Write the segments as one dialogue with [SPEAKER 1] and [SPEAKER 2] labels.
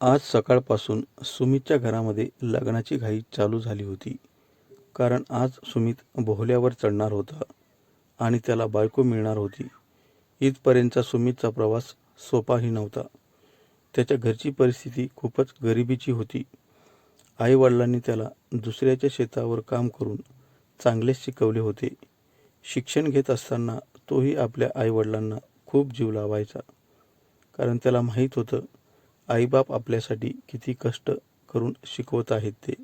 [SPEAKER 1] आज सकाळपासून सुमितच्या घरामध्ये लग्नाची घाई चालू झाली होती. कारण आज सुमित बोहल्यावर चढणार होता आणि त्याला बायको मिळणार होती. इथपर्यंतचा सुमितचा प्रवास सोपाही नव्हता. त्याच्या घरची परिस्थिती खूपच गरिबीची होती. आईवडिलांनी त्याला दुसऱ्याच्या शेतावर काम करून चांगलेच शिकवले होते. शिक्षण घेत असताना तोही आपल्या आईवडिलांना खूप जीव लावायचा. कारण त्याला माहीत होतं आईबाप आपल्यासाठी किती कष्ट करून शिकवत आहेत ते.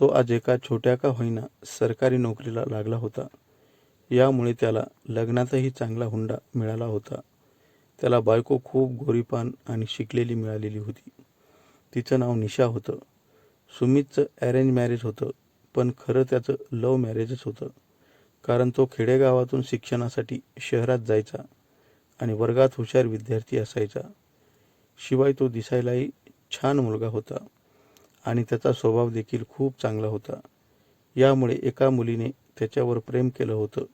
[SPEAKER 1] तो आज एका छोट्या का होईना सरकारी नोकरीला लागला होता. यामुळे त्याला लग्नातही चांगला हुंडा मिळाला होता. त्याला बायको खूप गोरीपान आणि शिकलेली मिळालेली होती. तिचं नाव निशा होतं. सुमितचं अरेंज मॅरेज होतं पण खरं त्याचं लव मॅरेजच होतं. कारण तो खेडेगावातून शिक्षणासाठी शहरात जायचा आणि वर्गात हुशार विद्यार्थी असायचा. शिवाय तो दिसायलाही छान मुलगा होता आणि त्याचा स्वभाव देखील खूप चांगला होता. यामुळे एका मुलीने त्याच्यावर प्रेम केलं होतं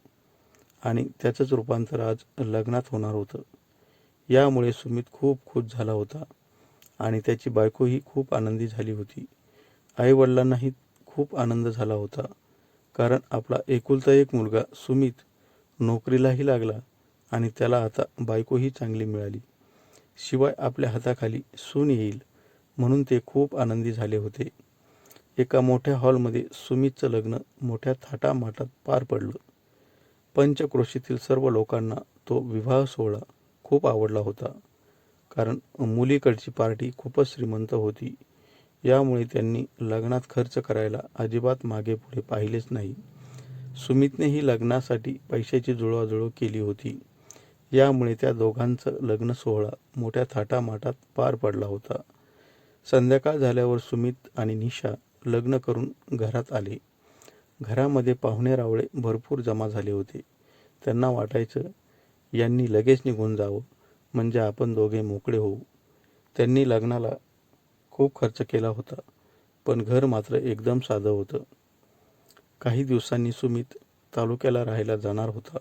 [SPEAKER 1] आणि त्याचंच रूपांतर आज लग्नात होणार होतं. यामुळे सुमित खूप खुश झाला होता आणि त्याची बायकोही खूप आनंदी झाली होती. आईवडिलांनाही खूप आनंद झाला होता. कारण आपला एकुलता एक मुलगा सुमित नोकरीलाही लागला आणि त्याला आता बायकोही चांगली मिळाली. शिवाय आपल्या हाताखाली सून येईल म्हणून ते खूप आनंदी झाले होते. एका मोठ्या हॉलमध्ये सुमितचं लग्न मोठ्या थाटामाटात पार पडलं. पंचक्रोशीतील सर्व लोकांना तो विवाह सोहळा खूप आवडला होता. कारण मुलीकडची पार्टी खूपच श्रीमंत होती. यामुळे त्यांनी लग्नात खर्च करायला अजिबात मागे पुढे पाहिलेच नाही. सुमितनेही लग्नासाठी पैशाची जुळवाजुळव केली होती. यामुळे त्या दोघांचं लग्न सोहळा मोठ्या थाटामाटात पार पडला होता. संध्याकाळ झाल्यावर सुमित आणि निशा लग्न करून घरात आले. घरामध्ये पाहुणे रावळे भरपूर जमा झाले होते. त्यांना वाटायचं यांनी लगेच निघून जावं म्हणजे आपण दोघे मोकळे होऊ. त्यांनी लग्नाला खूप खर्च केला होता पण घर मात्र एकदम साधं होतं. काही दिवसांनी सुमित तालुक्याला राहायला जाणार होता.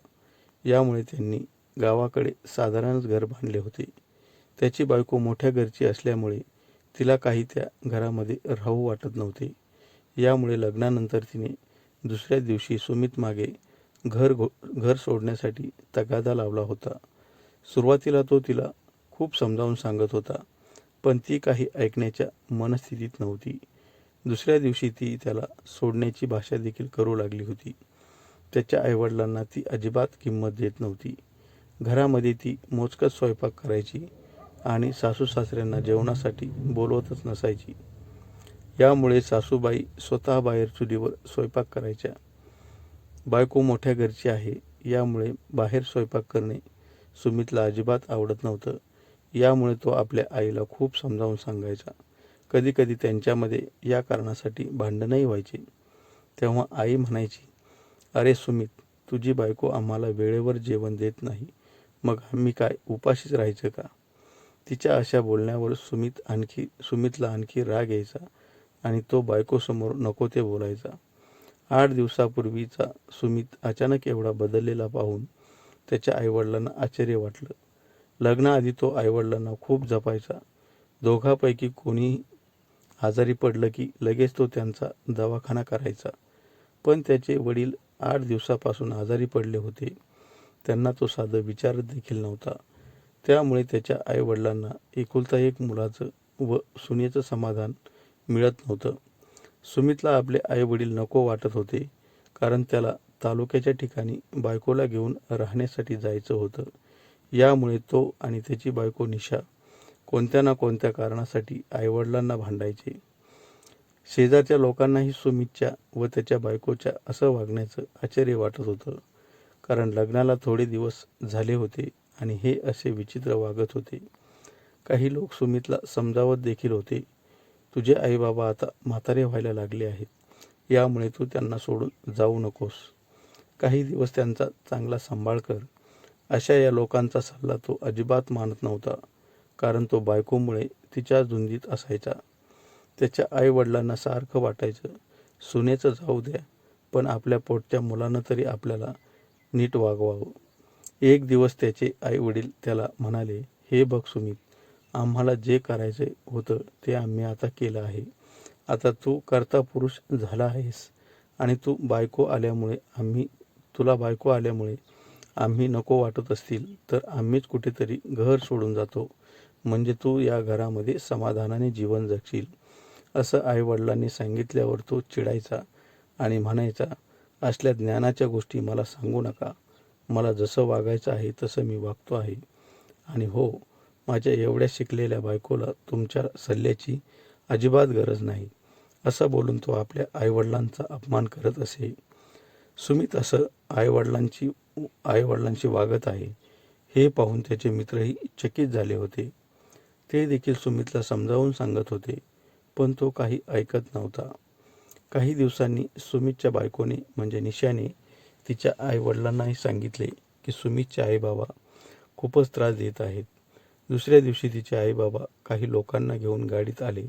[SPEAKER 1] यामुळे त्यांनी गावाकडे साधारणच घर बांधले होते. त्याची बायको मोठ्या घरची असल्यामुळे तिला काही त्या घरामध्ये राहू वाटत नव्हते. यामुळे लग्नानंतर तिने दुसऱ्या दिवशी सुमित मागे घर घो घर सोडण्यासाठी तगादा लावला होता. सुरुवातीला तो तिला खूप समजावून सांगत होता पण ती काही ऐकण्याच्या मनस्थितीत नव्हती. दुसऱ्या दिवशी ती त्याला सोडण्याची भाषा देखील करू लागली होती. त्याच्या आईवडिलांना ती अजिबात किंमत देत नव्हती. घरामध्ये ती मोजकच स्वयंपाक करायची आणि सासू सासऱ्यांना जेवणासाठी बोलवतच नसायची. यामुळे सासूबाई स्वतः बाहेर चुलीवर स्वयंपाक करायच्या. बायको मोठ्या घरची आहे यामुळे बाहेर स्वयंपाक करणे सुमितला अजिबात आवडत नव्हतं. यामुळे तो आपल्या आईला खूप समजावून सांगायचा. कधीकधी त्यांच्यामध्ये या कारणासाठी भांडणही व्हायचे. तेव्हा आई म्हणायची अरे सुमित तुझी बायको आम्हाला वेळेवर जेवण देत नाही. मग आम्ही काय उपाशीच राहायचं का? तिच्या अशा बोलण्यावर सुमित आणखी सुमितला आणखी राग यायचा आणि तो बायकोसमोर नको ते बोलायचा. आठ दिवसापूर्वीचा सुमित अचानक एवढा बदललेला पाहून त्याच्या आईवडिलांना आश्चर्य वाटलं. लग्नाआधी तो आईवडिलांना खूप जपायचा. दोघापैकी कोणी आजारी पडलं की लगेच तो त्यांचा दवाखाना करायचा. पण त्याचे वडील आठ दिवसापासून आजारी पडले होते. त्यांना तो साधं विचारत देखील नव्हता. त्यामुळे त्याच्या आईवडिलांना एकुलता एक मुलाचं व सुनेचं समाधान मिळत नव्हतं. सुमितला आपले आईवडील नको वाटत होते कारण त्याला तालुक्याच्या ठिकाणी बायकोला घेऊन राहण्यासाठी जायचं होतं. यामुळे तो आणि त्याची बायको निशा कोणत्या ना कोणत्या कारणासाठी आईवडिलांना भांडायचे. शेजारच्या लोकांनाही सुमितच्या व त्याच्या बायकोच्या असं वागण्याचं आश्चर्य वाटत होतं. कारण लग्नाला थोडे दिवस झाले होते आणि हे असे विचित्र वागत होते. काही लोक सुमितला समजावत देखील होते तुझे आईबाबा आता म्हातारे व्हायला लागले आहेत यामुळे तू त्यांना सोडून जाऊ नकोस. काही दिवस त्यांचा चांगला सांभाळ कर. अशा या लोकांचा सल्ला तो अजिबात मानत नव्हता कारण तो बायकोमुळे तिच्या झुंजीत असायचा. त्याच्या आईवडिलांना सारखं वाटायचं सुनेचं जाऊ द्या पण आपल्या पोटच्या मुलानं तरी आपल्याला नीट वागवावं. एक दिवस त्याचे आईवडील त्याला म्हणाले हे बघ सुमित आम्हाला जे करायचे होतं ते आम्ही आता केलं आहे. आता तू कर्ता पुरुष झाला आहेस आणि तू बायको आल्यामुळे आम्ही तुला बायको आल्यामुळे आम्ही नको वाटत असतील तर आम्हीच कुठेतरी घर सोडून जातो. म्हणजे तू या घरामध्ये समाधानाने जीवन जगशील. असं आईवडिलांनी सांगितल्यावर तो चिडायचा आणि म्हणायचा असल्या ज्ञानाच्या गोष्टी मला सांगू नका. मला जसं वागायचं आहे तसं मी वागतो आहे. आणि हो माझ्या एवढ्या शिकलेल्या बायकोला तुमच्या सल्ल्याची अजिबात गरज नाही. असं बोलून तो आपल्या आईवडिलांचा अपमान करत असे. सुमित असं आईवडिलांची आईवडिलांशी वागत आहे. हे पाहून त्याचे मित्रही चकित झाले होते. ते देखील सुमितला समजावून सांगत होते पण तो काही ऐकत नव्हता. काही दिवसांनी सुमितच्या बायकोने म्हणजे निशाने तिच्या आईवडिलांनाही सांगितले की सुमितचे आईबाबा खूपच त्रास देत आहेत. दुसऱ्या दिवशी तिचे आईबाबा काही लोकांना घेऊन गाडीत आले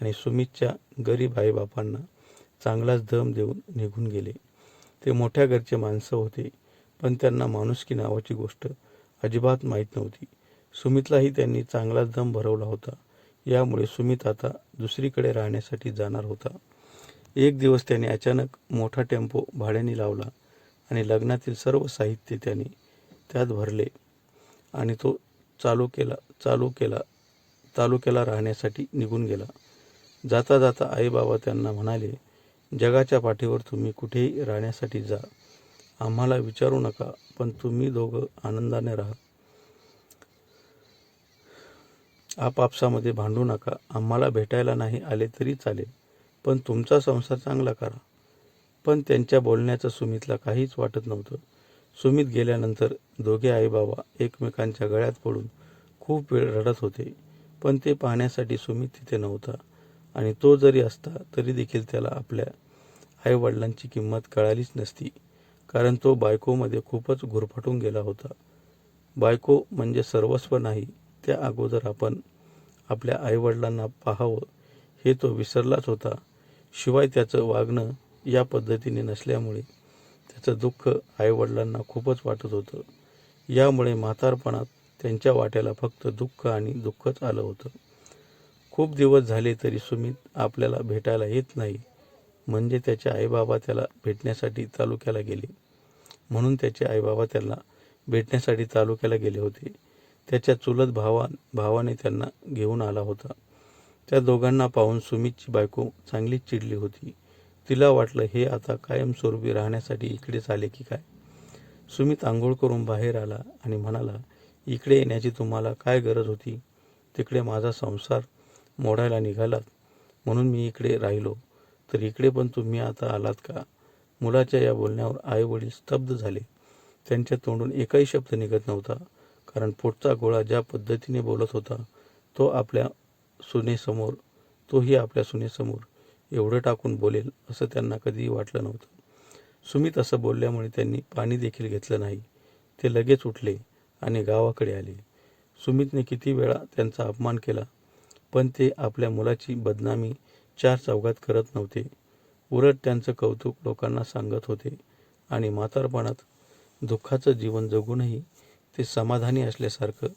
[SPEAKER 1] आणि सुमितच्या गरीब आईबापांना चांगलाच दम देऊन निघून गेले. ते मोठ्या घरचे माणसं होते पण त्यांना माणुसकी नावाची गोष्ट अजिबात माहीत नव्हती. सुमितलाही त्यांनी चांगलाच दम भरवला होता. यामुळे सुमित आता दुसरीकडे राहण्यासाठी जाणार होता. एक दिवस त्याने अचानक मोठा टेम्पो भाड्याने लावला आणि लग्नातील सर्व साहित्य त्याने त्यात भरले आणि तो चालू केला चालू केला तालुक्याला राहण्यासाठी निघून गेला. जाता जाता आईबाबा त्यांना म्हणाले जगाच्या पाठीवर तुम्ही कुठेही राहण्यासाठी जा. आम्हाला विचारू नका पण तुम्ही दोघं आनंदाने राहा. आपापसामध्ये भांडू नका. आम्हाला भेटायला नाही आले तरी चालेल. पण तुमचा संसार चांगला करा. पण त्यांच्या बोलण्याचं सुमितला काहीच वाटत नव्हतं. सुमित गेल्यानंतर दोघे आईबाबा एकमेकांच्या गळ्यात पडून खूप वेळ रडत होते. पण ते पाहण्यासाठी सुमित तिथे नव्हता. आणि तो जरी असता तरी देखील त्याला आपल्या आईवडिलांची किंमत कळालीच नसती. कारण तो बायकोमध्ये खूपच घुरफटून गेला होता. बायको म्हणजे सर्वस्व नाही त्या अगोदर आपण आपल्या आईवडिलांना पाहावं हे तो विसरलाच होता. शिवाय त्याचं वागणं या पद्धतीने नसल्यामुळे त्याचं दुःख आईवडिलांना खूपच वाटत होतं. यामुळे म्हातारपणात त्यांच्या वाट्याला फक्त दुःख आणि दुःखच आलं होतं. खूप दिवस झाले तरी सुमित आपल्याला भेटायला येत नाही. म्हणजे त्याचे आईबाबा त्याला भेटण्यासाठी तालुक्याला गेले. म्हणून त्याचे आईबाबा त्याला भेटण्यासाठी तालुक्याला गेले होते. त्याच्या चुलत भावा भावाने त्यांना घेऊन आला होता. त्या दोघांना पाहून सुमितची बायको चांगलीच चिडली होती. तिला वाटलं हे आता कायमस्वरूपी राहण्यासाठी इकडेच आले की काय? सुमित आंघोळ करून बाहेर आला आणि म्हणाला इकडे येण्याची तुम्हाला काय गरज होती? तिकडे माझा संसार मोडायला निघालात. म्हणून मी इकडे राहिलो. तर इकडे पण तुम्ही आता आलात का? मुलाच्या या बोलण्यावर आई वडील स्तब्ध झाले. त्यांच्या तोंडून एकही शब्द निघत नव्हता कारण पोटचा गोळा ज्या पद्धतीने बोलत होता तो आपल्या सुनेसमोर तोही आपल्या सुनेसमोर एवढं टाकून बोलेल असं त्यांना कधीही वाटलं नव्हतं. सुमित असं बोलल्यामुळे त्यांनी पाणी देखील घेतलं नाही. ते लगेच उठले आणि गावाकडे आले. सुमितने किती वेळा त्यांचा अपमान केला पण ते आपल्या मुलाची बदनामी चार चौघात करत नव्हते. उलट त्यांचं कौतुक लोकांना सांगत होते आणि म्हातारपणात दुःखाचं जीवन जगूनही ते समाधानी असल्यासारखं